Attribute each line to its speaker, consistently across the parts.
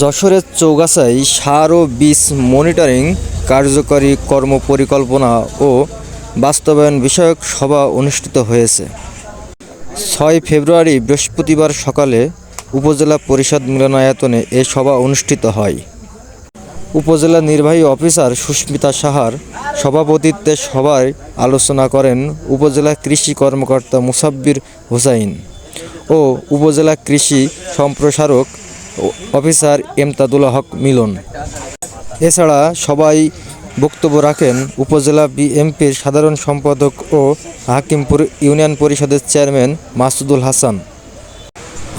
Speaker 1: যশোরের চৌগাছায় সার ও বীজ মনিটরিং, কার্যকরী কর্মপরিকল্পনা ও বাস্তবায়ন বিষয়ক সভা অনুষ্ঠিত হয়েছে। ছয় ফেব্রুয়ারি বৃহস্পতিবার সকালে উপজেলা পরিষদ মিলনায়তনে এ সভা অনুষ্ঠিত হয়। উপজেলা নির্বাহী অফিসার সুস্মিতা সাহার সভাপতিত্বে সভায় আলোচনা করেন উপজেলা কৃষি কর্মকর্তা মুসাব্বির হোসাইন ও উপজেলা কৃষি সম্প্রসারক অফিসার এমতাদুল হক মিলন। এছাড়া সবাই বক্তব্য রাখেন উপজেলা বিএমপির সাধারণ সম্পাদক ও হাকিমপুর ইউনিয়ন পরিষদের চেয়ারম্যান মাসুদুল হাসান।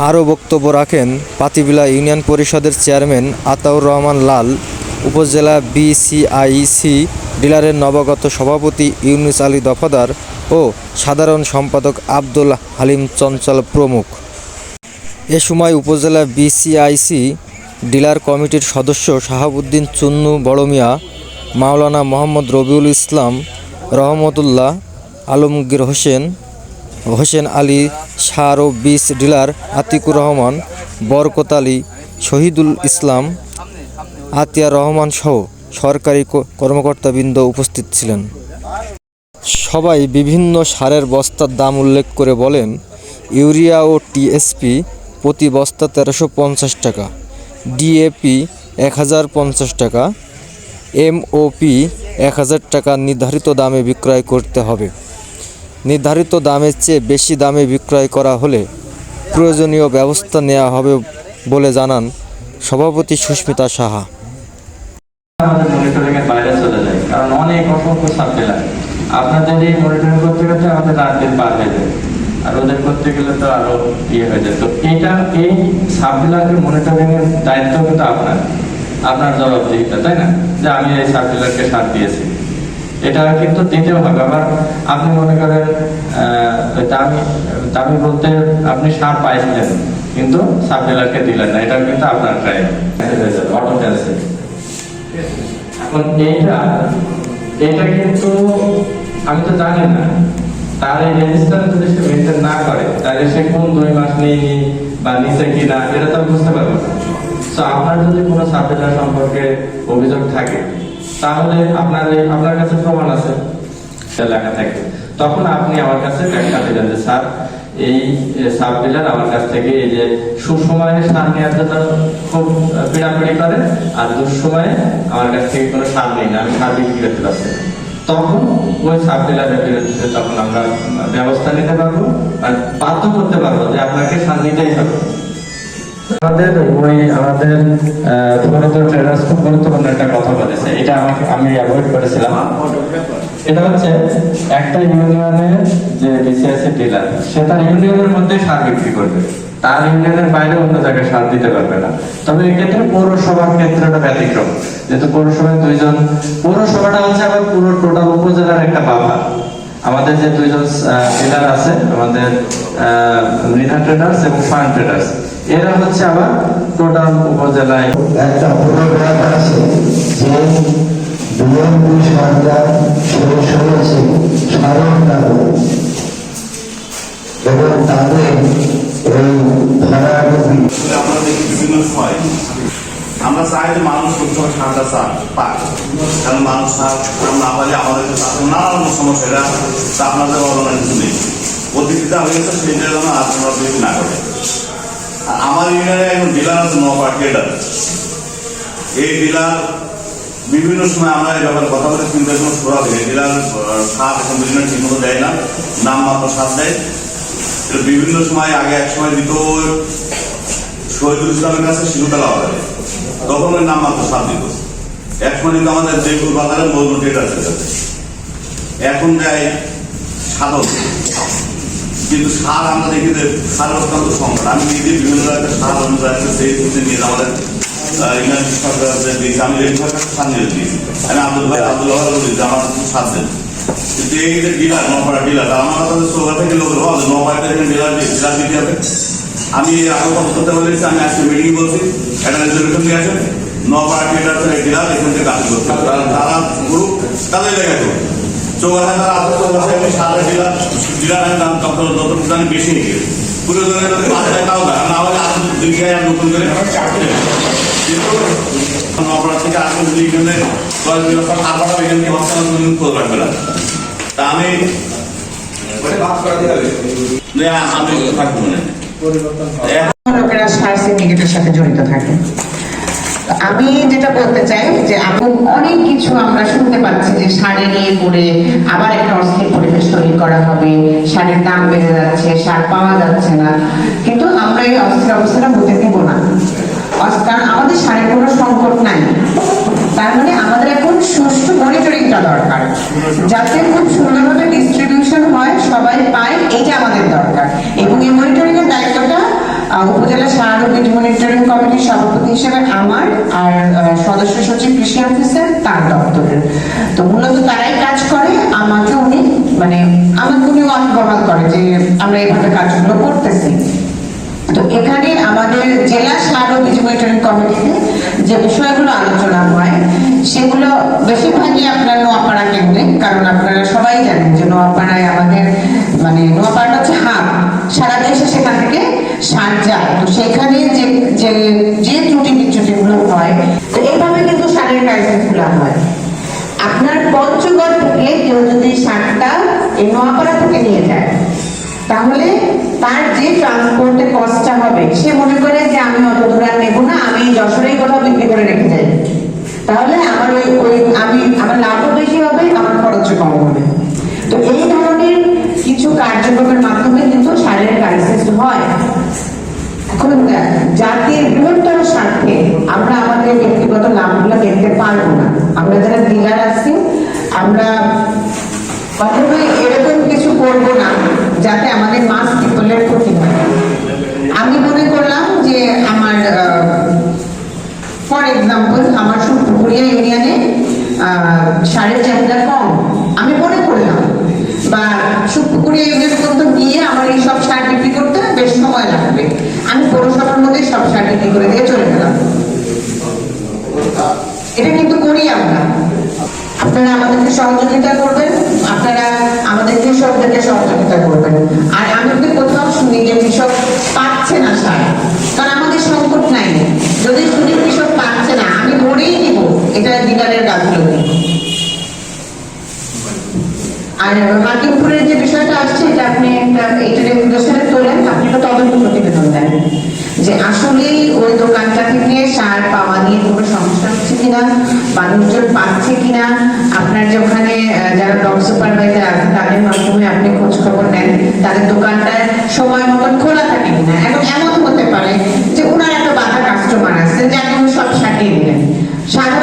Speaker 1: আরও বক্তব্য রাখেন পাতিবিলা ইউনিয়ন পরিষদের চেয়ারম্যান আতাউর রহমান লাল, উপজেলা বিসিআইসি ডিলারের নবাগত সভাপতি ইউনুস আলী দফাদার ও সাধারণ সম্পাদক আব্দুল হালিম চঞ্চল প্রমুখ। এ সময় উপজেলা বিসিআইসি ডিলার কমিটির সদস্য শাহাবুদ্দিন চুন্নু বড়মিয়া, মাওলানা মোহাম্মদ রবিউল ইসলাম, রহমতুল্লাহ আলমগীর হোসেন হোসেন আলী সার বিস ডিলার আতিকুর রহমান, বরকত আলী শহীদুল ইসলাম আতিয়া রহমান সহ সরকারি কর্মকর্তাবৃন্দ উপস্থিত ছিলেন। সবাই বিভিন্ন সারের বস্তার দাম উল্লেখ করে বলেন, ইউরিয়া ও টিএসপি প্রতি বস্তা তেরোশো পঞ্চাশ টাকা। ডিএপি এক হাজার পঞ্চাশ টাকা। এমওপি এক হাজার টাকা নির্ধারিত দামে বিক্রয় করতে হবে। নির্ধারিত দামের চেয়ে বেশি দামে বিক্রয় করা হলে প্রয়োজনীয় ব্যবস্থা নেওয়া হবে বলে জানান সভাপতি সুস্মিতা সাহা।
Speaker 2: আপনাদের এই মনিটরিং করতে করতে আমাদের রাত দিন হয়ে যায় আর ওদের করতে গেলে তো আরও ইয়ে হয়ে যায়। তো এটা, এই সাবডিলারকে মনিটরিং এর দায়িত্ব কিন্তু আপনার আপনার জবাবদিহিতা, তাই না? যে আমি এই সাবডিলারকে সার দিয়েছি। এটা কিন্তু দিতেও হবে। আবার আপনি মনে করেন দামি দামি বলতে আপনি সার পাইছিলেন, কিন্তু সাবডিলারকে দিলেন না। এটা কিন্তু আপনার ক্রাইম অটো ক্যান্সেল এখন এইটা এটা কিন্তু, আমি তো জানি না। তার এই রেজিস্টার যদি সে মেনটেন না করে, তাহলে সে কোন দুই মাস নেই বা নিচে কিনা এটা তো আমি বুঝতে পারব তো আপনার যদি কোনো সাবজেক্ট সম্পর্কে অভিযোগ থাকে, তাহলে আপনার আপনার কাছে প্রমাণ আছে সে লেখা থাকে তখন আপনি আমার কাছে ব্যাখ্যা দিলেন যে, স্যার, এই সাব ডিলার আমার কাছ থেকে এই যে সুসময়ে সার নেওয়ার জন্য খুব পিড়াপিড়ি করে, আর দুঃসময়ে আমার কাছ থেকে কোনো সার নেই না, আমি সার বিক্রি করতে পারছি না। তখন ওই সাব তখন আমরা ব্যবস্থা নিতে পারব আর বাধ্য করতে পারব যে আপনাকে সার নিতেই হবে। আমাদের ওই আমাদের গুরুত্বপূর্ণ একটা কথা বলেছে। এটা আমাকে, আমি অ্যাভয়েড করেছিলাম। এটা হচ্ছে একটা ইউনিয়নের যে বিসিএসসি ডিলার সে তার ইউনিয়নের মধ্যে সার বিক্রি করবে। তার ইউনিয়নের বাইরে অন্য জায়গায় সার দিতে পারবে না। তবে এক্ষেত্রে পৌরসভার ক্ষেত্রে একটা ব্যতিক্রম। যেহেতু পৌরসভায় দুইজন, পৌরসভাটা হচ্ছে আবার পুরো টোটাল উপজেলার একটা বাবা আমাদের যে দুইজন ডিলার আছে, আমাদের মৃধা ট্রেডার্স এবং ফান ট্রেডার্স এরা হচ্ছে আবার টোটাল উপজেলায়
Speaker 3: একটা ফটোগ্রাফ আছে যে বিএনপি সরকার শেষ হয়েছে স্মরণকালে এবং তাদের
Speaker 4: আমরা চাই যে মানুষ সবসময় সারটা চা পাক কারণ মানুষ না পাইলে আমাদের সাথে নানান সমস্যা আপনাদের অবদান কিছু নেই। অতিথিতা না করে। আমার ইউনিয়নে আছে এই ডিলার বিভিন্ন সময় আমরা এই ব্যাপারে কথা বলে, কিন্তু এখন সরা দিই ডিলার সার এখন বিভিন্ন ঠিক মতো দেয় না, নাম মাত্র সার দেয়। বিভিন্ন সময় আগে এক সময় দিত শহীদুল ইসলামের কাছে শিশুতলা বাজারে তখন নাম মাত্র সাত দিত এখন কিন্তু আমাদের জয়পুর বাজারে মজুর ডেটার কাছে এখন দেয় সাধন কিন্তু সার আমরা দেখি যে সার অত্যন্ত সংকট। আমি নিজে বিভিন্ন জায়গায় সার অনুযায়ী সেই খুঁজে নিয়ে আমাদের সরকার যে আমি রেডি ভাই সার নিয়ে দিয়েছি। আমি আব্দুল ভাই আব্দুল ভাই বলেছি আমার কিছু সার দেন। কিন্তু এই যে ডিলার নপাড়া ডিলার আমার সোলা থেকে লোক নপাড়া ডিলার ডিলার দিতে হবে? আমি আরও কথা বলেছি আমি আজকে মিটিং বলছি। একটা রেজলিউশন নিয়ে আসেন। নপাড়া ডিলার এখান থেকে কাজ হবে। তারা গ্রুপ তাদের চৌগাছা তারা চৌগাছা সাদা ডিলার ডিলারের দাম তখন যত দাম বেশি নিয়ে গেছে। তাও দেয় না হলে দুই আর নতুন করে। কিন্তু অপরাধ থেকে আসলে যদি এখানে দশ দিন পর এখানে হস্তান্তর করে রাখবে না। তা আমি আমি থাকব না।
Speaker 5: লোকেরা সার সিন্ডিকেটের সাথে জড়িত থাকে। আমি যেটা বলতে চাই যে আমি অনেক কিছু আমরা শুনতে পাচ্ছি যে সারে নিয়ে করে আবার একটা অস্থির পরিবেশ তৈরি করা হবে। সারের দাম বেড়ে যাচ্ছে, সার পাওয়া যাচ্ছে না। কিন্তু আমরা এই অস্থির অবস্থাটা হতে দেব না। কারণ আমাদের সারের কোনো সংকট নাই। তার মানে আমাদের এখন সুষ্ঠু মনিটরিংটা দরকার। যাতে খুব সুন্দরভাবে ডিস্ট্রিবিউশন হয়, সবাই পায় এটা আমাদের দরকার। এবং এই মনিটরিং এর দায়িত্বটা আহ, উপজেলা সার ও বীজ মনিটরিং কমিটির সভাপতি হিসেবে আমার আর সদস্য সচিব কৃষি অফিসার তার দপ্তরের। তো মূলত তারাই কাজ করে, আমাকে উনি মানে আমাকে উনি অন্তর্বাদ করে যে আমরা এইভাবে কাজগুলো করতেছি। তো এখানে আমাদের জেলা সার ও বীজ মনিটরিং কমিটিতে যে বিষয়গুলো আলোচনা হয়, সেগুলো বেশিরভাগই আপনার নোয়াপাড়া কেন্দ্রিক কারণ আপনারা সবাই জানেন যে নোয়াপাড়ায় আমাদের মানে নোয়াপাড়াটা হচ্ছে হাব সারা দেশে সেখান থেকে সার যায় তো সেখানে যে যে যে ত্রুটি বিচ্যুতিগুলো হয়, তো এইভাবে কিন্তু সারের ক্রাইসিসগুলো হয়। আপনার পঞ্চগড় থেকে কেউ যদি সারটা এই নোয়াপাড়া থেকে নিয়ে যায়, তাহলে তার যে ট্রান্সপোর্টে কষ্টটা হবে সে মনে করে যে আমি অত দূর আর নেব না আমি যশোরেই কোথাও বিক্রি করে রেখে যাই তাহলে আমার ওই ওই আমি আমার লাভও বেশি হবে আমার খরচও কম হবে তো এই ধরনের কিছু কার্যক্রমের মাধ্যমে কিন্তু সারের ক্রাইসিস হয় এখন আহ, জাতির বৃহত্তর স্বার্থে আমরা আমাদের ব্যক্তিগত লাভগুলো দেখতে পারব না। আমরা যারা ডিলার আছি, আমরা কখনোই এরকম কিছু করব না, যাতে আমাদের মাস পিপলের ক্ষতি হয়। আমি মনে করলাম যে আমার ফর এক্সাম্পল আমার সুপুরিয়া ইউনিয়নে সারের চাহিদা কম। আমি মনে করলাম, বা সুপুকুরিয়া ইউনিয়ন পর্যন্ত গিয়ে আমার এই সব সার বিক্রি করতে বেশ সময় লাগবে আমি পৌরসভার মধ্যে সব সার বিক্রি করে দিয়ে চলে গেলাম এটা কিন্তু করি আমরা আপনারা আমাদেরকে সহযোগিতা করবেন, আপনারা আমাদের কৃষকদেরকে সহযোগিতা করবেন। আর আমি যদি কোথাও শুনি যে কৃষক পাচ্ছে না সার, কারণ আমাদের সংকট নাই। যদি শুনি কৃষক পাচ্ছে না, আমি ধরেই নিব, এটা কাজগুলো নিয়ে আর মার্কিনপুরের যে বিষয়টা আসছে, এটা আপনি একটা এটা রেগুলেশনে তোলেন, আপনি একটা তদন্ত প্রতিবেদন দেন যে আসলেই ওই দোকানটা থেকে সার পাওয়া নিয়ে কোনো সমস্যা হচ্ছে কিনা মানুষজন পাচ্ছে কিনা আপনার যে ওখানে যারা ব্লক সুপারভাইজার আছে, তাদের মাধ্যমে আপনি খোঁজ খবর নেন। তাদের দোকানটা সময় মতন খোলা থাকে কিনা। এবং এমন হতে পারে যে ওনার একটা বাধা কাস্টমার আছে, যে উনি সব সাটিয়ে দিলেন। সাধারণ